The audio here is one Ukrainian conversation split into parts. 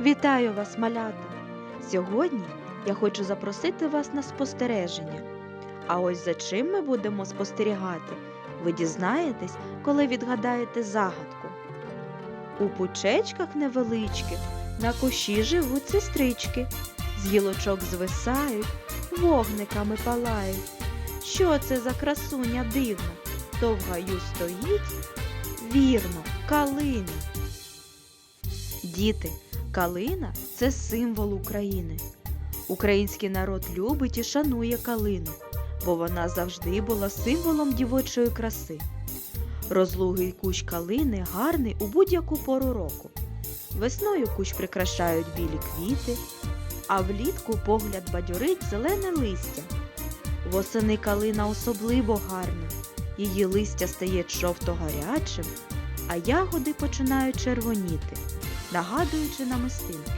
Вітаю вас, малята! Сьогодні я хочу запросити вас на спостереження. А ось за чим ми будемо спостерігати, ви дізнаєтесь, коли відгадаєте загадку. У пучечках невеличких на кущі живуть сестрички, з гілочок звисають, вогниками палають. Що це за красуня дивна? То в гаю стоїть? Вірно, калина. Діти, Калина це символ України. Український народ любить і шанує калину, бо вона завжди була символом дівочої краси. Розлугий кущ калини гарний у будь-яку пору року. Весною кущ прикрашають білі квіти, а влітку погляд бадьорить зелене листя. Восени калина особливо гарна. Її листя стає жовто-гарячим, а ягоди починають червоніти нагадуючи намистинки.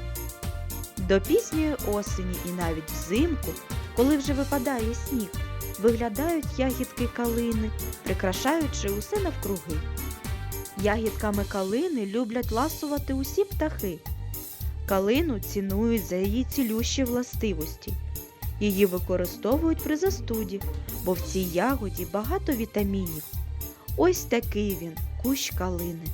До пізньої осені і навіть взимку, коли вже випадає сніг, виглядають ягідки калини, прикрашаючи усе навкруги. Ягідками калини люблять ласувати усі птахи. Калину цінують за її цілющі властивості. Її використовують при застуді, бо в цій ягоді багато вітамінів. Ось такий він, кущ калини.